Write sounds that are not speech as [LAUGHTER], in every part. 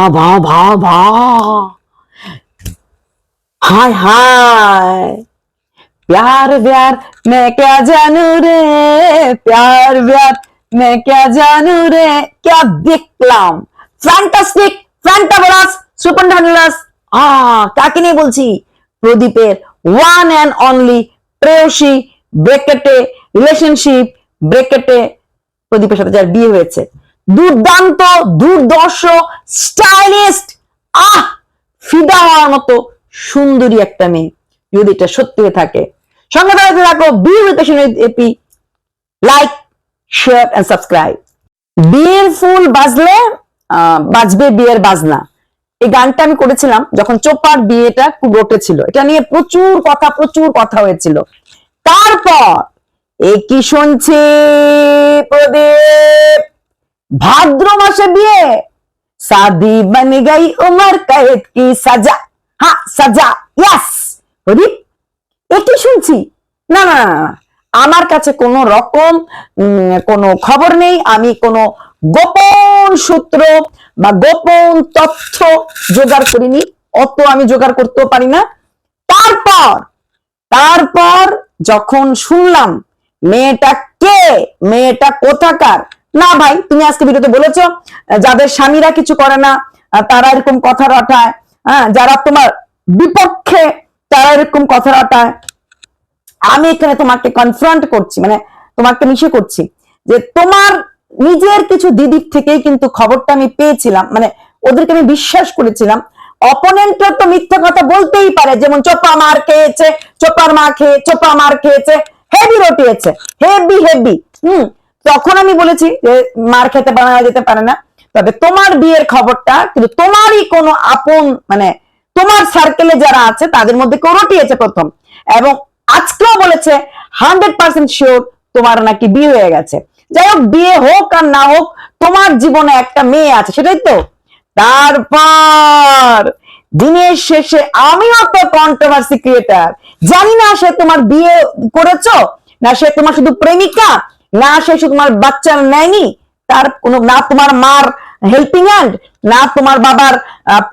ভা ভা ভা हाय हाय प्यार प्यार मैं क्या जानू रे प्यार प्यार मैं क्या जानू रे क्या দেখলাম ফ্যান্টাস্টিক ফ্যান্টাবলাস সুপারডাবলাস আ কাকে নিয়ে বলছি প্রদীপের ওয়ান অ্যান্ড অনলি প্রেয়সী ব্রেকেটে রিলেশনশিপ ব্রেকেটে প্রদীপের সাথে যার বিয়ে হয়েছে দুর্দান্ত, দুর্দর্শ স্টাইলিস্ট আহ! ফিদা হওয়ার মতো সুন্দরী একটা মেয়ে, যদি এটা সত্যি থাকে। সঙ্গে থাকতে থাকো বি এপি লাইক শেয়ার এন্ড সাবস্ক্রাইব বিয়ের ফুল বাজলে বাজবে বিয়ের বাজনা। এই গানটা আমি করেছিলাম যখন চোপার বিয়েটা খুব ছিল এটা নিয়ে প্রচুর কথা প্রচুর কথা হয়েছিল। তারপর, এ কি শুনছি, প্রদীপ? ভাদ্র মাসে বিয়ে। সাদি বন গই উমর কয়েদ কি সাজা। হ্যাঁ সাজা ইয়াস হরিপ এটি শুনছি। না না আমার কাছে কোনো রকম কোনো খবর নেই। আমি কোনো গোপন সূত্র বা গোপন তথ্য জোগাড় করিনি। অত আমি জোগাড় করতেও পারি না। তারপর তারপর যখন শুনলাম, মেয়েটা কে? মেয়েটা কোথাকার? না ভাই, তুমি আজকে ভিডিওতে বলেছ যাদের স্বামীরা কিছু করে না তারা এরকম কথা রটায় হ্যাঁ যারা তোমার বিপক্ষে তারা এরকম কথা রটায়। আমি এখানে তোমাকে কনফ্রন্ট করছি মানে তোমাকে মিশে করছি, যে তোমার নিজের কিছু দিদির থেকেই কিন্তু খবরটা আমি পেয়েছিলাম মানে ওদেরকে আমি বিশ্বাস করেছিলাম। অপোনেন্টরা তো মিথ্যা কথা বলতেই পারে, যেমন চোপা মার খেয়েছে, চোপার মা খেয়ে, চোপা মার খেয়েছে হেভি রটিয়েছে হেভি হেভি হুম। তখন আমি বলেছি যে মার খেতে পারে না যেতে পারে না। তবে তোমার বিয়ের খবরটা কিন্তু তোমারই কোনো আপন মানে তোমার সার্কেলে যারা আছে, তাদের মধ্যে কেউ রটিয়েছে প্রথম। এবং আজকেও বলেছে হান্ড্রেড পার্সেন্ট শিওর তোমার নাকি বিয়ে হয়ে গেছে। যাই হোক, বিয়ে হোক আর না হোক, তোমার জীবনে একটা মেয়ে আছে, সেটাই তো। তারপর দিনের শেষে আমিও তো কন্ট্রোভার্সি ক্রিয়েটার জানি না সে তোমার বিয়ে করেছ, না সে তোমার শুধু প্রেমিকা না সে তোমার বাচ্চা নেয়নি, তার কোনো, না তোমার মার হেল্পিং হ্যান্ড না তোমার বাবার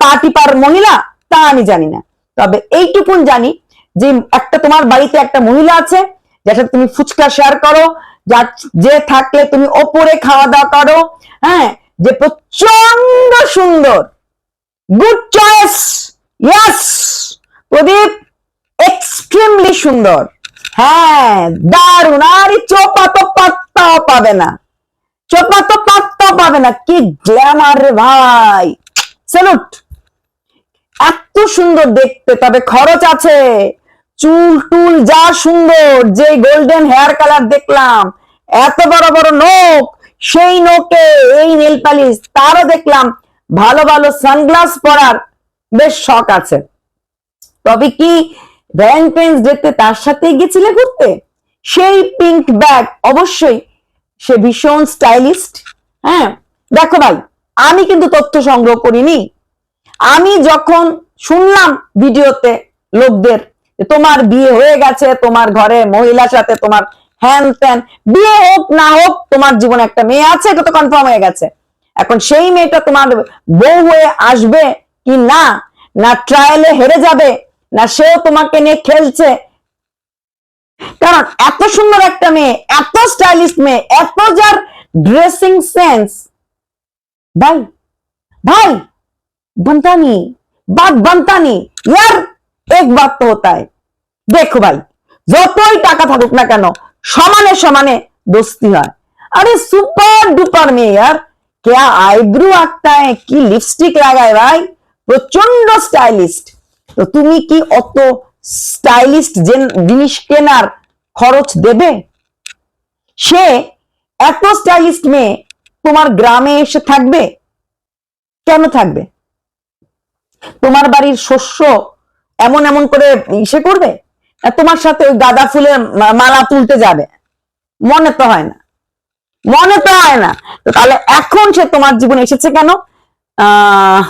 পার্টি পার মহিলা, তা আমি জানি না। তবে এইটুকুন জানি যে একটা তোমার বাড়িতে একটা মহিলা আছে, যার সাথে তুমি ফুচকা শেয়ার করো যা যে থাকলে তুমি ওপরে খাওয়া দাওয়া করো হ্যাঁ যে প্রচণ্ড সুন্দর। Good choice yes Pradip extremely সুন্দর। হ্যাঁ দারুণ। আর চোপা তো পাত্তাও পাবে না। চোপা তো পাত্তাও পাবে না। কি গ্ল্যামার রে ভাই। স্যালুট এত সুন্দর দেখতে, তবে খরচ আছে। চুল টুল যা সুন্দর, যে গোল্ডেন হেয়ার কালার দেখলাম, এত বড় বড় নোক সেই নোকে এই নেল পালিশ তারও দেখলাম ভালো ভালো সানগ্লাস পরার, বেশ শখ আছে। তবে কি ভ্যালেন্টাইন্স ডেতে তার সাথে গেছিলে ঘুরতে? সেই পিঙ্ক ব্যাগ অবশ্যই। সে ভীষণ স্টাইলিস্ট হ্যাঁ দেখো ভাই, আমি কিন্তু তথ্য সংগ্রহ করিনি। আমি যখন শুনলাম ভিডিওতে লোকদের তোমার বিয়ে হয়ে গেছে, তোমার ঘরে মহিলার সাথে তোমার হ্যান ত্যান, বিয়ে হোক না হোক, তোমার জীবনে একটা মেয়ে আছে, এটা তো কনফার্ম হয়ে গেছে। এখন সেই মেয়েটা তোমার বউ হয়ে আসবে কি না? না ট্রায়ালে হেরে যাবে? না সেও তোমাকে নিয়ে খেলছে কারণ এত সুন্দর একটা মেয়ে এত স্টাইলিশ মেয়ে এত যার ড্রেসিং সেন্স ভাই ভাই बनता नहीं बात बनता नहीं यार एक बात तो होता है দেখো ভাই যতই টাকা থাকুক না কেন সমানে সমানে দোস্তি হয় আরে সুপার ডুপার মেয়ে यार क्या आईब्रो আঁকতা है কি লিপস্টিক লাগায় ভাই প্রচন্ড স্টাইলিস্ট তো তুমি কি অত স্টাইলিস্ট জিনিস কেনার খরচ দেবে? সে এত স্টাইলিস্ট মেয়ে তোমার গ্রামে এসে থাকবে? কেন থাকবে? তোমার বাড়ির শস্য এমন এমন করে ইসে করবে? তোমার সাথে ওই গাঁদা ফুলের মালা তুলতে যাবে? মনে তো হয় না। মনে তো হয় না। তাহলে এখন সে তোমার জীবনে এসেছে কেন? আহ,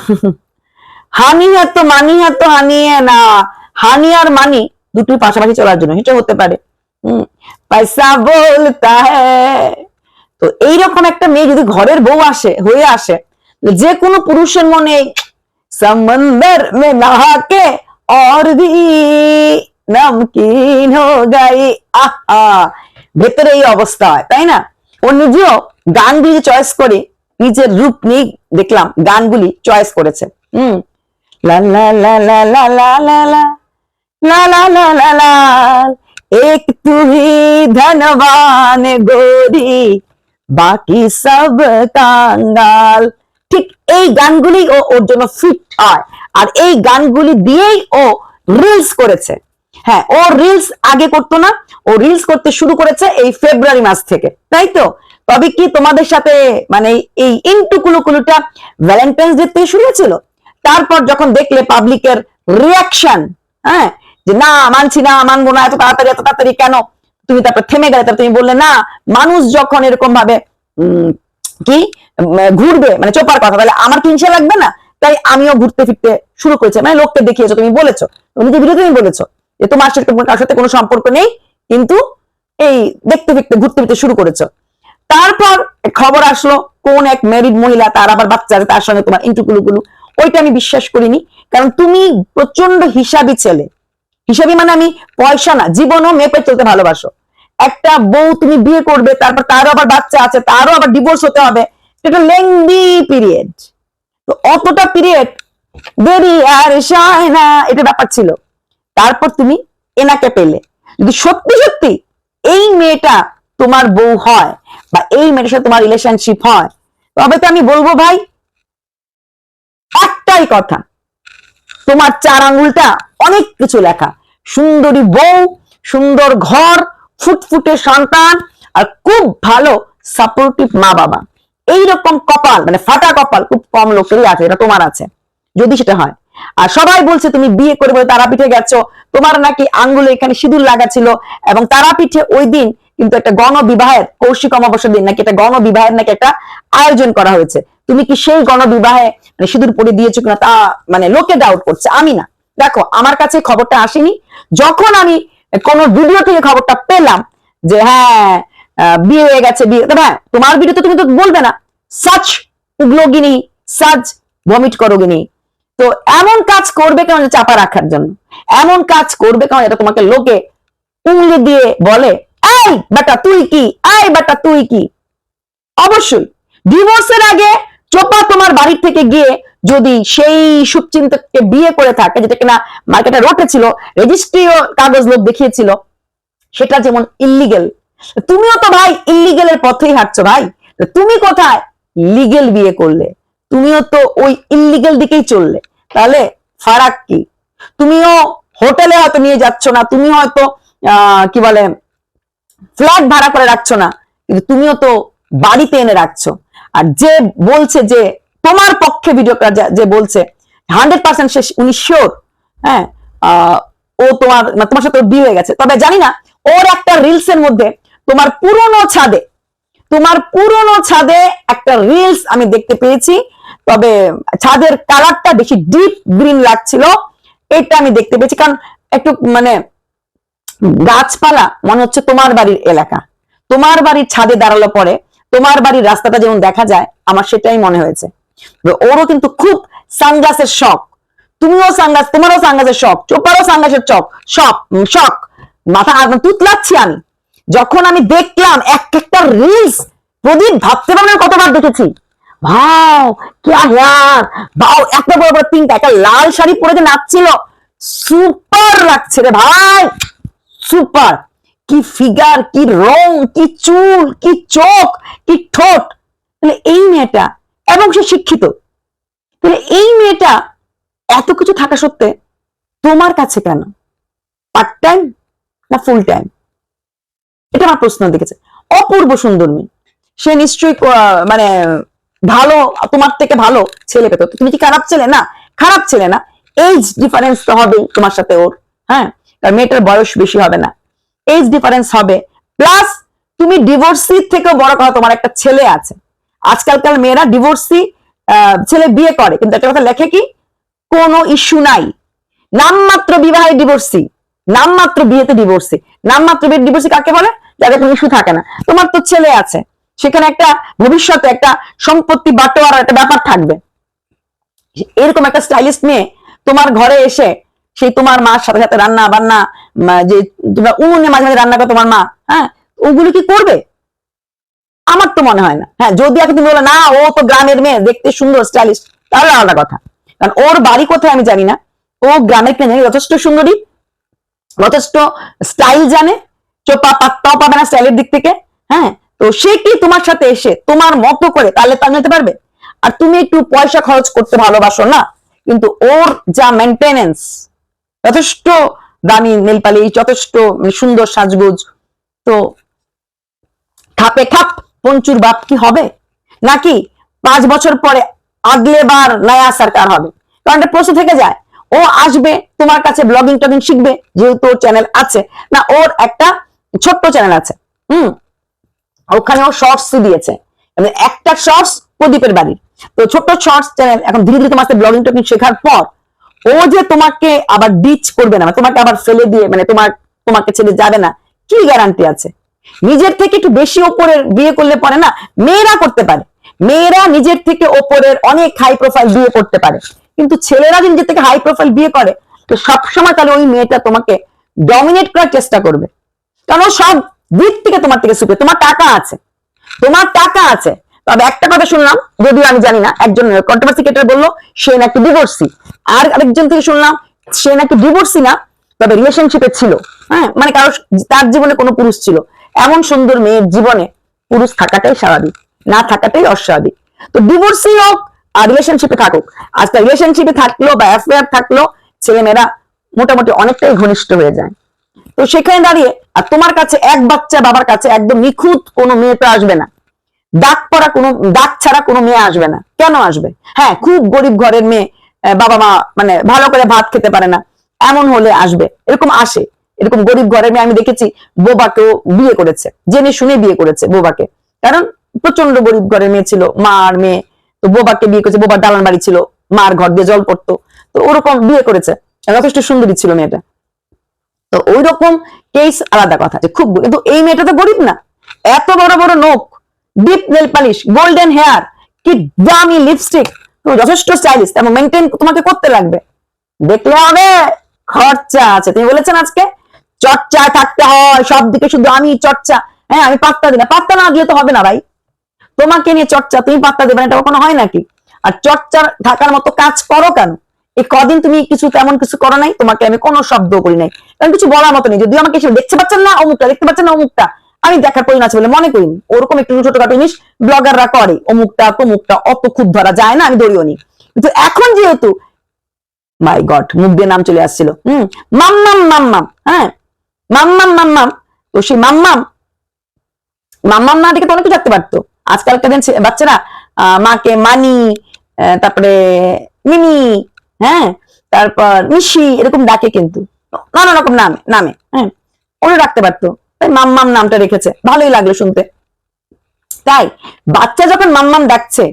হানি হ্যাঁ তো মানি হ্যাঁ তো হানি হ্যাঁ না হানি আর মানি দুটোই পাশাপাশি চলার জন্য এটা হতে পারে হম পয়সা বলতা হ্যাঁ তো এইরকম একটা মেয়ে যদি ঘরের বউ আসে হয়ে আসে যে কোনো পুরুষের মনে समंदर में नहा के और भी নমকিন হো গাই আহা ভেতরে এই অবস্থা হয় তাই না ও নিজেও গানগুলি চয়েস করে নিজের রূপ নিয়ে দেখলাম গানগুলি চয়েস করেছে হুম লা লা লা লা লা লা লা লা ला ला ला ला ला एक तू ही धनवान गोरी বাকি সব কাঙ্গাল ঠিক এই গানগুলি ও ওর জন্য ফিট হয় আর এই গানগুলি দিয়েই ও রিলস করেছে হ্যাঁ ও রিলস আগে করতো না ও রিলস করতে শুরু করেছে এই ফেব্রুয়ারি মাস থেকে তাই তো তবে কি তোমাদের সাথে মানে এই ইন্টু কুলুকুলুটা ভ্যালেন্টাইন্স ডে থেকে শুরু হয়েছিল তারপর যখন দেখলে পাবলিকের রিয়াকশন হ্যাঁ? যে না, মানছি না, মানবো না, এত তাড়াতাড়ি এত তাড়াতাড়ি কেন? তুমি তারপর থেমে গেলে, তারপর তুমি বললে, না, মানুষ যখন এরকম ভাবে কি ঘুরবে মানে চোপার কথা, তাহলে আমার হিংসা লাগবে না, তাই আমিও ঘুরতে ফিরতে শুরু করেছি। মানে লোককে দেখিয়েছো, তুমি বলেছ, তুমি ভিডিও তুমি বলেছ, যে তোমার সাথে কারোর সাথে কোনো সম্পর্ক নেই, কিন্তু এই দেখতে ফিরতে, ঘুরতে ফিরতে শুরু করেছ। তারপর খবর আসলো, কোন এক ম্যারিড মহিলা, তার আবার বাচ্চা আছে, তার সঙ্গে তোমার ইন্টুকুলুকুলু ওইটা আমি বিশ্বাস করিনি। কারণ তুমি প্রচণ্ড হিসাবি ছেলে। হিসাবি মানে আমি পয়সা না জীবনও মেপে চলতে ভালোবাসো। একটা বউ তুমি বিয়ে করবে, তারপর তারও আবার বাচ্চা আছে, তারও আবার ডিভোর্স হতে হবে। লেংদি পিরিয়ড তো অতটা পিরিয়ড দেরি আর না, এটা ব্যাপার ছিল। তারপর তুমি এনাকে পেলে। যদি সত্যি সত্যি এই মেয়েটা তোমার বউ হয় বা এই মেয়েটার সাথে তোমার রিলেশনশিপ হয়, তবে তো আমি বলব ভাই একটাই কথা। তোমার চার আঙ্গুলটা অনেক কিছু লেখা। সুন্দরী বউ, সুন্দর ঘর, ফুটফুটে সন্তান আর খুব ভালো সাপোর্টিভ মা বাবা। এইরকম কপাল মানে ফাটা কপাল খুব কম লোকেরই আছে, এটা তোমার আছে। যদি সেটা হয়। আর সবাই বলছে, তুমি বিয়ে করে বলে তারাপীঠে গেছো। তোমার নাকি আঙ্গুলে এখানে সিঁদুর লাগা ছিল। এবং তারাপীঠে ওই দিন কিন্তু একটা গণ বিবাহের কৌশিক অমাবস্যার দিন, নাকি একটা গণ বিবাহের নাকি একটা আয়োজন করা হয়েছে। তুমি কি সেই গণ বিবাহে মানে সিঁদুর পরে দিয়েছ কিনা তা মানে লোকে ডাউট করছে, আমি না। দেখো, আমার কাছে খবরটা আসেনি। যখন আমি কোনো ভিডিও থেকে খবরটা পেলাম যে হ্যাঁ বিয়ে হয়ে গেছে, বিয়ে হ্যাঁ তোমার ভিডিও তো তুমি তো বলবে না সাচ উগলোগিনি সাজ ভমিট করোগিনি তো এমন কাজ করবে যে চাপা রাখার জন্য? এমন কাজ করবে কেন এটা তোমাকে লোকে উংলি দিয়ে বলে, এই বেটা, তুই কি? এই বেটা, তুই কি? অবশ্যই। ডিভোর্সের আগে চোপা তোমার বাড়ির থেকে গিয়ে যদি সেই শুভচিন্তককে বিয়ে করে থাকে, যেটা কিনা মার্কেটে রোটে ছিল রেজিস্ট্রিও কাগজ লোক দেখিয়েছিল, সেটা যেমন ইল্লিগেল তুমিও তো ভাই ইল্লিগেলের পথেই হাঁটছো ভাই। তুমি কোথায় লিগেল বিয়ে করলে? তুমিও তো ওই ইল্লিগেল দিকেই চললে। তাহলে ফারাক কি? তুমিও হোটেলে হয়তো নিয়ে যাচ্ছ না, তুমি হয়তো কি বলে ফ্ল্যাট ভাড়া করে রাখছো না, কিন্তু তুমিও তো বাড়িতে এনে রাখছো। আর যে বলছে যে তোমার পক্ষে ভিডিও যে বলছে হান্ড্রেড পার্সেন্ট সে উনি শিওর হ্যাঁ? ও তোমার তোমার সাথে বিয়ে হয়ে গেছে। তবে জানি না, ওর একটা রিলস এর মধ্যে তোমার পুরনো ছাদে তোমার পুরনো ছাদে একটা রিলস আমি দেখতে পেয়েছি। তবে ছাদের কালারটা বেশি ডিপ গ্রিন লাগছিল, এটা আমি দেখতে পেয়েছি। কারণ একটু মানে গাছপালা, মনে হচ্ছে তোমার বাড়ির এলাকা। তোমার বাড়ির ছাদে দাঁড়াল পরে তোমার বাড়ির রাস্তাটা যেমন দেখা যায়, আমার সেটাই মনে হয়েছে। ওরও কিন্তু খুব সানগ্লাসের শখ। তুমিও সানগ্লাস, তোমারও সানগ্লাসের শখ, চোপারও সানগ্লাসের চখ, শখ শখ। মাথা তুতলাচ্ছি আমি। যখন আমি দেখলাম এক একটা রিলস প্রদীপ ভাবতে পারবেন কতবার দেখেছি। ভাও কিয়া হেয়ার ভাও একটা বড় বড় একটা লাল শাড়ি পরে যে নাচছিল সুপার লাগছে রে ভাই! সুপার কি ফিগার কি রং, কি চুল, কি চোখ, কি ঠোঁট? তাহলে এই মেয়েটা এবং সে শিক্ষিত। তাহলে এই মেয়েটা এত কিছু থাকা সত্ত্বে তোমার কাছে কেন? পার্ট টাইম না ফুল টাইম এটা আমার প্রশ্ন দেখেছে। অপূর্ব সুন্দর মেয়ে। সে নিশ্চয়ই মানে ভালো, তোমার থেকে ভালো ছেলে পেত। তুমি কি খারাপ ছেলে? না, খারাপ ছেলে না। এইজ ডিফারেন্স তো হবেই তোমার সাথে ওর হ্যাঁ? মেয়েটার বয়স বেশি হবে না। এইজ ডিফারেন্স হবে। প্লাস তুমি ডিভোর্সি থেকেও বড় কথা, তোমার একটা ছেলে আছে। আজকালকার মেয়েরা ডিভোর্সি ছেলে বিয়ে করে। কিন্তু একটা কথা লেখে কি? কোনো ইস্যু নাই। নামমাত্র বিবাহে ডিভোর্সি নামমাত্র বিয়েতে ডিভোর্সি নামমাত্র বিয়ে ডিভোর্সি কাকে বলে? যাদের কোনো ইস্যু থাকে না। তোমার তো ছেলে আছে। সেখানে একটা ভবিষ্যতে একটা সম্পত্তি বাটোয়ার একটা ব্যাপার থাকবে। এরকম একটা স্টাইলিস্ট মেয়ে তোমার ঘরে এসে সেই তোমার মার সাথে সাথে রান্না, বান্না যে তোমরা উনুনে মাঝে মাঝে রান্না করো তোমার মা হ্যাঁ? ওগুলো কি করবে? আমার তো মনে হয় না। হ্যাঁ যদি এখন তুমি বলো, না, ও তো গ্রামের মেয়ে, দেখতে সুন্দর, স্টাইলিশ, তাহলে আলাদা কথা। কারণ ওর বাড়ি কোথায় আমি জানি না। ও গ্রামের কেন যথেষ্ট সুন্দরী, যথেষ্ট স্টাইল জানে চোপা পাত্তাও পাবে না স্টাইলের দিক থেকে হ্যাঁ? তো সে কি তোমার সাথে এসে তোমার মতো করে তাহলে তাল নিতে পারবে? আর তুমি একটু পয়সা খরচ করতে ভালোবাসো না, কিন্তু ওর যা মেনটেনেন্স যথেষ্ট দামি নেলপালি, যথেষ্ট মানে সুন্দর সাজগোজ। তো খাপে খাপ পঞ্চুর বাপ কি হবে? নাকি পাঁচ বছর পরে আগলে বার নয়া সরকার হবে? কারণ একটা প্রশ্ন থেকে যায়, ও আসবে, তোমার কাছে ব্লগিং টগিং শিখবে, যেহেতু ওর চ্যানেল আছে। না, ওর একটা ছোট্ট চ্যানেল আছে। হুম, ওখানে ও শর্টস দিয়েছে। মানে একটা শর্টস প্রদীপের বাড়ির তো ছোট্ট শর্টস চ্যানেল এখন ধীরে ধীরে তোমার ব্লগিং টগিং শেখার পর ও যে তোমাকে আবার ডিচ করবে না তোমাকে আবার ফেলে দিয়ে মানে তোমার, তোমাকে ছেড়ে যাবে না, কি গ্যারান্টি আছে? নিজের থেকে একটু বেশি ওপরের বিয়ে করলে পরে না, মেয়েরা করতে পারে। মেয়েরা নিজের থেকে ওপরের অনেক হাই প্রোফাইল বিয়ে করতে পারে। কিন্তু ছেলেরা যদি নিজের থেকে হাই প্রোফাইল বিয়ে করে, তো সবসময় তাহলে ওই মেয়েটা তোমাকে ডমিনেট করার চেষ্টা করবে। কারণ সব দিক থেকে তোমার থেকে সুপে তোমার টাকা আছে। তোমার টাকা আছে। তবে একটা কথা শুনলাম, যদিও আমি জানি না, একজন কন্ট্রোভার্সি ক্রিয়েটর বলল, সে নাকি ডিভোর্সি আর আরেকজন থেকে শুনলাম, সে নাকি ডিভোর্সি না, তবে রিলেশনশিপে ছিল। হ্যাঁ মানে কারও তার জীবনে কোনো পুরুষ ছিল। এমন সুন্দর মেয়ের জীবনে পুরুষ থাকাটাই স্বাভাবিক, না থাকাটাই অস্বাভাবিক। তো ডিভোর্সি হোক আর রিলেশনশিপে থাকুক আজকে রিলেশনশিপে থাকল বা অ্যাফেয়ার থাকল, ছেলেমেয়েরা মোটামুটি অনেকটাই ঘনিষ্ঠ হয়ে যায়। তো সেখানে দাঁড়িয়ে, আর তোমার কাছে এক বাচ্চা বাবার কাছে একদম নিখুঁত কোনো মেয়ে তো আসবে না। দাগ পড়া কোনো দাগ ছাড়া কোনো মেয়ে আসবে না। কেন আসবে? হ্যাঁ খুব গরিব ঘরের মেয়ে বাবা মা মানে ভালো করে ভাত খেতে পারে না। এমন হলে আসবে, এরকম আসে, এরকম গরিব ঘরে মেয়ে আমি দেখেছি, বোবাকেও বিয়ে করেছে, জেনে শুনে বিয়ে করেছে বোবাকে। কারণ প্রচণ্ড গরিব ঘরের মেয়ে ছিল মা আর মেয়ে, তো বোবাকে বিয়ে করেছে, বোবার দালান বাড়ি ছিল, মার ঘর দিয়ে জল পড়তো, তো ওরকম বিয়ে করেছে। যথেষ্ট সুন্দরী ছিল মেয়েটা। তো ওই রকম কেস আলাদা কথা, যে খুব কিন্তু এই মেয়েটা তো গরিব না। এত বড় বড় নোখ deep nail polish golden hair কি দামি লিপস্টিক যথেষ্ট স্টাইলিশ তেমন মেনটেন তোমাকে করতে লাগবে। দেখলে হবে, খরচা আছে। তুমি বলেছেন আজকে, চর্চা থাকতে হয়, সব দিকে শুধু আমি চর্চা। হ্যাঁ আমি পাত্তা দিই না। পাত্তা না দিলে তো হবে না ভাই। তোমাকে নিয়ে চর্চা, তুমি পাত্তা দেবে না, এটা কখনো হয় নাকি? আর চর্চা থাকার মতো কাজ করো কেন? এই কদিন তুমি কিছু তেমন কিছু করো নাই, তোমাকে আমি কোনো শব্দ করি নাই। কারণ কিছু বলার মতো নেই। যদি আমাকে দেখতে পাচ্ছেন না অমুকটা, দেখতে পাচ্ছেন না অমুকটা। আমি দেখার পরিণ আছে বলে মনে করিনি ওরকম একটু ছোটখাটো জিনিস ব্লগাররা করে। অমুকটা, তমুকটা, অত খুব ধরা যায় না, আমি দৌড়িও নি। কিন্তু এখন যেহেতু মাই গড মুখ দিয়ে নাম চলে আসছিল। হম মাম্মাম মাম্মাম হ্যাঁ? মাম্মাম মাম্মাম তো সেই মাম্মাম মাম্মাম না ডেকে তো অনেক ডাকতে পারতো। আজকালকার দিন বাচ্চারা মাকে মানি তারপরে মিনি হ্যাঁ? তারপর মিশি, এরকম ডাকে কিন্তু। নানা রকম নামে নামে হ্যাঁ? ওরা ডাকতে পারতো। তাই মাম্মাম নামটা রেখেছে। ভালোই লাগল শুনতে। তাই, বাচ্চা যখন মাম্মাম ডাকছে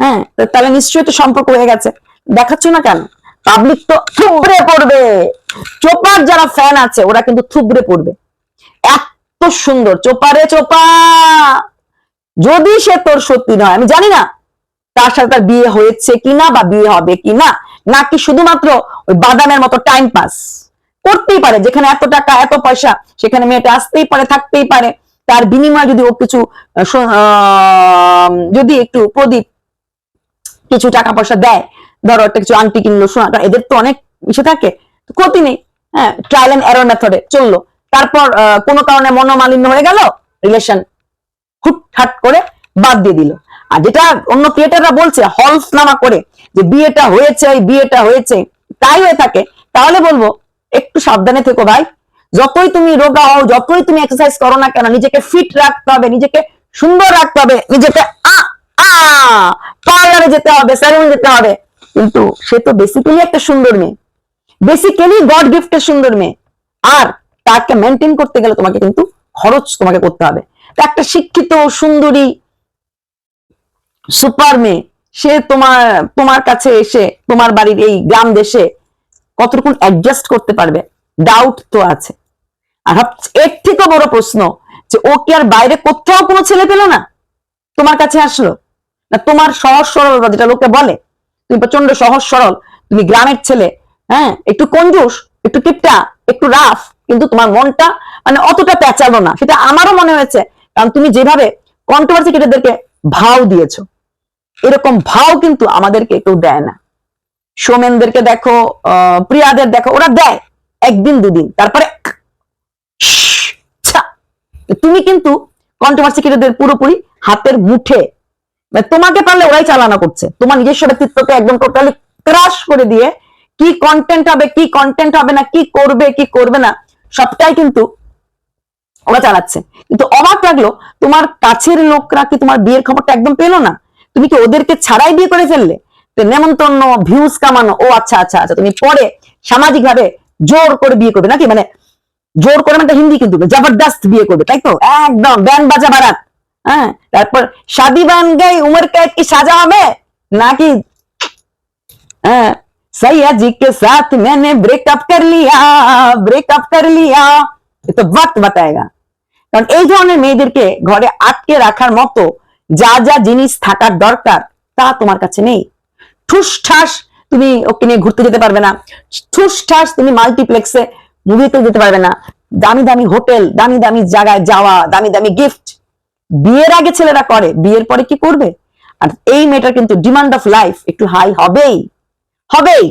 হ্যাঁ তাহলে নিশ্চয়ই তো সম্পর্ক হয়ে গেছে। দেখাচ্ছ না কেন? পাবলিক তো থুবড়ে পড়বে। চোপার যারা ফ্যান আছে, ওরা কিন্তু থুবড়ে পড়বে। এত সুন্দর চোপারে চোপা। যদি সে তোর সত্যি নয়, আমি জানি না তার সাথে তার বিয়ে হয়েছে কিনা বা বিয়ে হবে কিনা, নাকি শুধুমাত্র ওই বাদামের মতো টাইম পাস করতেই পারে, যেখানে এত টাকা, এত পয়সা, সেখানে মেয়েটা আসতেই পারে, থাকতেই পারে। তার বিনিময়ে যদি ও কিছু যদি একটু প্রদীপ কিছু টাকা পয়সা দেয়, ধরো একটা কিছু আংটি কিনলো, সোনা এদের তো অনেক ইসে থাকে ক্ষতি নেই। হ্যাঁ ট্রায়াল এন্ড এরর মেথডে চলল। তারপর কোনো কারণে মনোমালিন্য হয়ে গেল রিলেশন হুটহাট করে বাদ দিয়ে দিল। আর যেটা অন্য ক্রিয়েটাররা বলছে হলফনামা করে, যে বিয়েটা হয়েছে বিয়েটা হয়েছে, তাই হয়ে থাকে, তাহলে বলব একটু সাবধানে থেকো ভাই। যতই তুমি রোগা হও, যতই তুমি এক্সারসাইজ করো না কেন, নিজেকে ফিট রাখতে হবে, নিজেকে সুন্দর রাখতে হবে, নিজেকে পার্লারে যেতে হবে স্যালুন যেতে হবে। কিন্তু সে তো বেসিক্যালি একটা সুন্দর মেয়ে। বেসিক্যালি গড গিফটের সুন্দর মেয়ে। আর তাকে মেনটেন করতে গেলে তোমাকে কিন্তু খরচ তোমাকে করতে হবে। একটা শিক্ষিত, সুন্দরী সুপার মেয়ে, সে তোমার তোমার কাছে এসে, তোমার বাড়ির এই গ্রাম দেশে কতটুকু অ্যাডজাস্ট করতে পারবে? ডাউট তো আছে। এর থেকেও বড় প্রশ্ন যে ও কি আর বাইরে কোথাও কোনো ছেলে পেল না? তোমার কাছে আসলো? না তোমার সহজ সরলতা যেটা লোকে বলে, তুমি প্রচণ্ড সহজ সরল, তুমি গ্রামের ছেলে হ্যাঁ? একটু কঞ্জুস, একটু টিপটা, একটু রাফ কিন্তু তোমার মনটা মানে অতটা পেঁচালো না। সেটা আমারও মনে হয়েছে, কারণ তুমি যেভাবে কন্ট্রোভার্সি ক্রিকেটারদেরকে ভাও দিয়েছ, এরকম ভাও কিন্তু আমাদেরকে কেউ দেয় না। সোমেনদেরকে দেখো প্রিয়াদের দেখো, ওরা দেয় একদিন, দুদিন, তারপরে তুমি কিন্তু কন্ট্রোভার্সি ক্রিকেটারদের পুরোপুরি হাতের মুঠে। মানে তোমাকে পারলে ওরাই চালানো করছে। তোমার নিজস্ব ব্যক্তিত্বকে একদম টোটালি ক্রাশ করে দিয়ে কি কন্টেন্ট হবে, কি কন্টেন্ট হবে না, কি করবে কি করবে না, সবটাই কিন্তু ওরা চালাচ্ছে। কিন্তু অবাক লাগল, তোমার কাছের লোকরা কি তোমার বিয়ের খবরটা একদম পেল না? তুমি কি ওদেরকে ছাড়াই বিয়ে করে ফেললে? নেমন্তন্ন ভিউজ কামানো ও আচ্ছা আচ্ছা আচ্ছা তুমি পরে সামাজিক ভাবে জোর করে বিয়ে করবে নাকি মানে জোর করে মানে হিন্দি কিন্তু জবরদস্ত বিয়ে করবে তাই তো একদম ব্যান্ড বাজা বারাত হ্যাঁ তারপর শাদি বান গাই উমর कैद কি সাজা হবে নাকি हाँ, सैया जी के साथ मैंने ब्रेकअप कर लिया ब्रेकअप कर लिया ये तो वक्त बताएगा কারণ এই ধরনের মেয়েদেরকে ঘরে আটকে রাখার মতো যা যা জিনিস থাকার দরকার তা তোমার কাছে নেই ঠুস ঠাস তুমি ওকে নিয়ে ঘুরতে যেতে পারবে না। ঠুস ঠাস তুমি মাল্টিপ্লেক্সে মুভিতে যেতে পারবে না। দামি দামি হোটেল, দামি দামি জায়গায় যাওয়া, দামি দামি গিফট বিয়ের আগে ছেলেরা করে, বিয়ের পরে কি করবে? আর এই মেয়েটার কিন্তু ডিমান্ড অফ লাইফ একটু হাই হবেই। হবেই।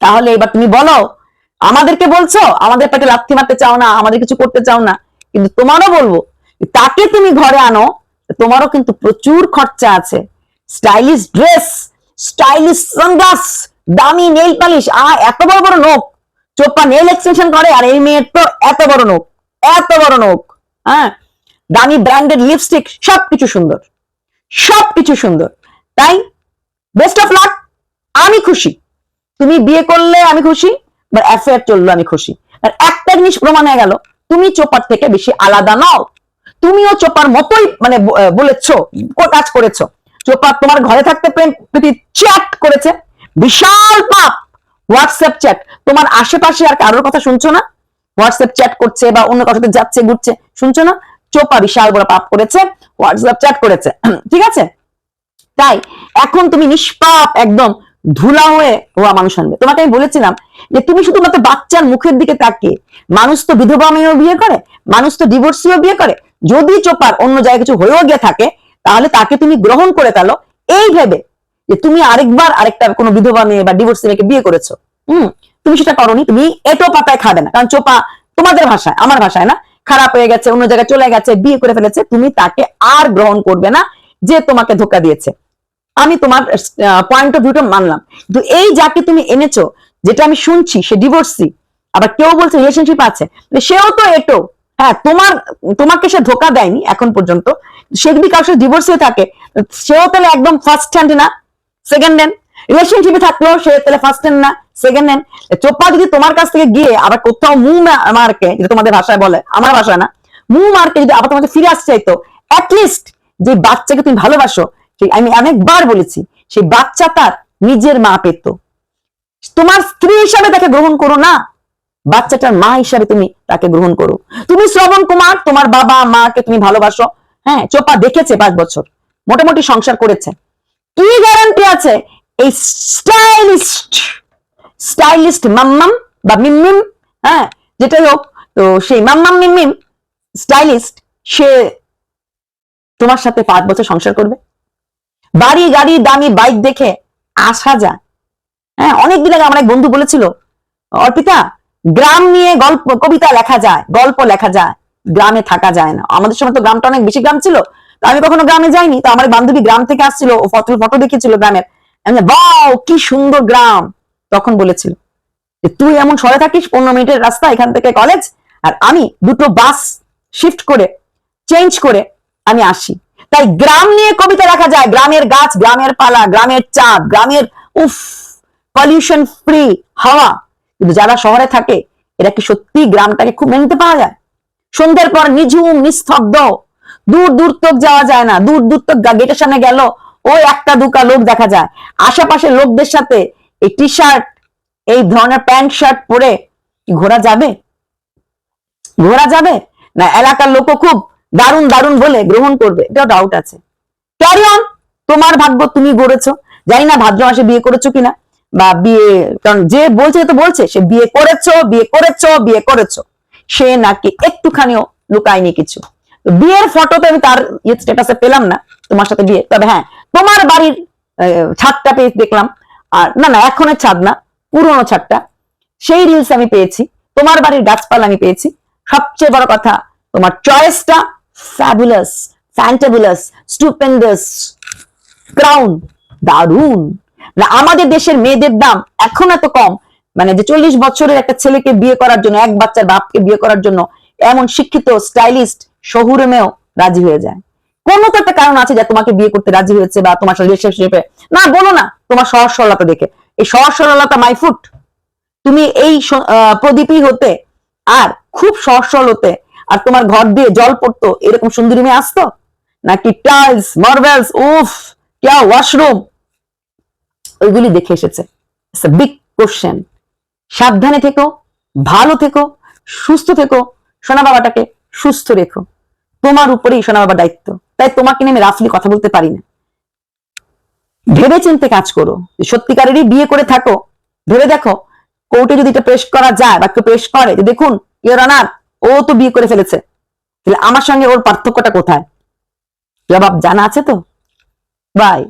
তাহলে এবার তুমি বলো, আমাদেরকে বলছো? আমাদের পেটে লাথি মারতে চাও না, আমাদের কিছু করতে চাও না। কিন্তু তোমারও বলব, তাকে তুমি ঘরে আনো, তোমারও কিন্তু প্রচুর খরচা আছে। স্টাইলিশ ড্রেস স্টাইলিশ সানগ্লাস, দামি নেল পালিশ আর এত বড় বড় নোক। চোপা নেল এক্সটেনশন করে, আর এই মেয়ের তো এত বড় এত বড় হ্যাঁ? দামি ব্র্যান্ডেড লিপস্টিক সবকিছু সুন্দর সবকিছু সুন্দর। তাই বেস্ট অফ লাক আমি খুশি। তুমি বিয়ে করলে আমি খুশি বা অ্যাফেয়ার চলল আমি খুশি। আর একটা জিনিস প্রমাণ হয়ে গেল, তুমি চোপার থেকে বেশি আলাদা নও। তুমিও চোপার মতোই মানে বলেছ, কাজ করেছ। চোপা তোমার ঘরে থাকতে প্রীতি চ্যাট করেছে। বিশাল পাপ। WhatsApp chat. তোমার আশেপাশে আর কারোর কথা শুনছো না? হোয়াটসঅ্যাপ চ্যাট করছে বা অন্য কারোর সাথে যাচ্ছে, ঘুরছে, শুনছো না? চোপা বিশাল বড় পাপ করেছে, হোয়াটসঅ্যাপ চ্যাট করেছে। [CLEARS THROAT] ঠিক আছে? তাই এখন তুমি নিষ্পাপ, একদম ধুলা হয়ে হওয়া মানুষ আনবে। তোমাকে আমি বলেছিলাম যে তুমি শুধুমাত্র বাচ্চার মুখের দিকে তাকিয়ে, মানুষ তো বিধবা মেয়েও বিয়ে করে, মানুষ তো ডিভোর্সিও বিয়ে করে, যদি চোপার অন্য জায়গায় কিছু হয়েও গিয়ে থাকে তাহলে তাকে তুমি গ্রহণ করে ফেলো। এই ভেবে যে তুমি আরেকবার আরেকটা কোনো বিধবা মেয়ে বা ডিভোর্সি মেয়েকে বিয়ে করেছ, হুম, তুমি সেটা করনি, তুমি এটো পাতায় খাবে না। কারণ চোপা তোমাদের ভাষায়, আমার ভাষায় না, খারাপ হয়ে গেছে, অন্য জায়গায় চলে গেছে, বিয়ে করে ফেলেছে, তুমি তাকে আর গ্রহণ করবে না যে তোমাকে ধোকা দিয়েছে। আমি তোমার পয়েন্ট অফ ভিউটা মানলাম। কিন্তু এই যাকে তুমি এনেছো, যেটা আমি শুনছি, সে ডিভোর্সি আবার কেউ বলছে রিলেশনশিপ আছে সেও তো এটো। হ্যাঁ তোমার, তোমাকে সে ধোকা দেয়নি এখন পর্যন্ত। সে যদি কারোর সাথে ডিভোর্স হয়ে থাকে, সেও তাহলে একদম ফার্স্ট হ্যান্ড না সেকেন্ড হ্যান্ড রিলেশনশিপে থাকলেও সে তাহলে ফার্স্ট হ্যান্ড না সেকেন্ড হ্যান্ড চোপা যদি তোমার কাছ থেকে গিয়ে আবার কোথাও মু মারকে, যেটা তোমাদের ভাষায় বলে, আমার ভাষায় না, মু মারকে যদি আবার তোমাকে ফিরে আসতে চাইতো অ্যাটলিস্ট যে বাচ্চাকে তুমি ভালোবাসো আমি অনেকবার বলেছি, সেই বাচ্চা তার নিজের মা পেত। তোমার স্ত্রী হিসাবে তাকে গ্রহণ করো না। বাচ্চাটার মা হিসাবে তুমি তাকে গ্রহণ করো। তুমি শ্রবণ কুমার, তোমার বাবা, মাকে তুমি ভালোবাসো। হ্যাঁ চোপা দেখেছে পাঁচ বছর, মোটামুটি সংসার করেছে। কি গ্যারান্টি আছে? এই স্টাইলিস্ট স্টাইলিস্ট মাম্মাম বা মিমিম হ্যাঁ যেটাই হোক, তো সেই মাম্মাম মিমিম স্টাইলিস্ট সে তোমার সাথে পাঁচ বছর সংসার করবে। বাড়ি, গাড়ি, দামি বাইক দেখে আসা যায়। হ্যাঁ অনেকদিন আগে আমার এক বন্ধু বলেছিল, অর্পিতা গ্রাম নিয়ে গল্প, কবিতা লেখা যায়, গল্প লেখা যায়, গ্রামে থাকা যায় না। আমাদের সময় তো গ্রামটা অনেক বেশি গ্রাম ছিল। তো আমি কখনো গ্রামে যাইনি, তো আমার বান্ধবী গ্রাম থেকে আসছিল, ও ফটো ফটো দেখেছিল গ্রামের। বাও কি সুন্দর গ্রাম! তখন বলেছিল, যে তুই এমন সরে থাকিস, পনেরো মিনিটের রাস্তা, এখান থেকে কলেজ আর আমি দুটো বাস শিফট করে চেঞ্জ করে আমি আসি। তাই গ্রাম নিয়ে কবিতা লেখা যায়, গ্রামের গাছ, গ্রামের পালা, গ্রামের চাঁদ, গ্রামের, উফ পলিউশন ফ্রি হাওয়া। কিন্তু যারা শহরে থাকে, এরা কি সত্যি গ্রামটাকে খুব মেনে পাওয়া যায়? সন্ধ্যের পর নিঝুম, নিস্তব্ধ। দূর দূর তক যাওয়া যায় না। দূর দূর তক গেটের সামনে গেল, ওই একটা দুকা লোক দেখা যায়। আশেপাশে লোকদের সাথে এই টি শার্ট এই ধরনের প্যান্ট, শার্ট পরে কি ঘোরা যাবে? ঘোরা যাবে? না, এলাকার লোকও খুব দারুণ দারুণ বলে গ্রহণ করবে। এটা ডাউট আছে। ক্যারি অন তোমার ভাগ্য তুমি গড়েছো। জানি না ভাদ্র মাসে বিয়ে করেছ কিনা। বা বিয়ে, কারণ যে বলছে তো বলছে, সে বিয়ে করেছ বিয়ে করেছ বিয়ে করেছ। সে নাকি একটুখানিও লুকায়নি কিছু। বিয়ের ফটো তো আমি তার স্টেটাসে পেলাম না, তোমার সাথে বিয়ে। তবে হ্যাঁ তোমার বাড়ির ছাদটা পেয়ে দেখলাম। আর না না, এখনের ছাদ না, পুরোনো ছাদটা। সেই রিলস আমি পেয়েছি। তোমার বাড়ির গাছপালা আমি পেয়েছি। সবচেয়ে বড় কথা, তোমার চয়েসটা ফ্যাবুলাস ফ্যান্টাবুলাস স্টুপেন্ডাস ক্রাউন দারুণ না, আমাদের দেশের মেয়েদের দাম এখন এত কম। মানে যে চল্লিশ বছরের একটা ছেলেকে বিয়ে করার জন্য, এক বাচ্চার বাপকে বিয়ে করার জন্য এমন শিক্ষিত, স্টাইলিস্ট, শহুরে মেয়েও রাজি হয়ে যায়। কোনো তো একটা কারণ আছে যে তোমাকে বিয়ে করতে রাজি হয়েছে বা তোমার রিলেশনশিপে না, বলো না, তোমার সহজ সরলতা দেখে। এই সহজ সরলতা মাই ফুট তুমি এই প্রদীপই হতে আর খুব সহজ সরল হতে আর তোমার ঘর দিয়ে জল পড়তো, এরকম সুন্দরী মেয়ে আসতো? নাকি টাইলস মার্বেলস উফ কিয়া ওয়াশরুম ওইগুলি দেখে এসেছে। বিগ কোশ্চেন সাবধানে থেকো, ভালো থেকো, সুস্থ থেকো, সোনা বাবাটাকে সুস্থ রেখো। তোমার উপরেই সোনা বাবার দায়িত্ব। তাই তোমাকে নিয়ে আমি রাফলি কথা বলতে পারি না। ভেবে চিন্তে কাজ করো। সত্যিকারেরই বিয়ে করে থাকো। ভেবে দেখো, কোর্টে যদি এটা পেশ করা যায় বা কেউ পেশ করে, যে দেখুন ইয়োর অনার ও তো বিয়ে করে ফেলেছে। তাহলে আমার সঙ্গে ওর পার্থক্যটা কোথায়? জবাব জানা আছে তো? বাই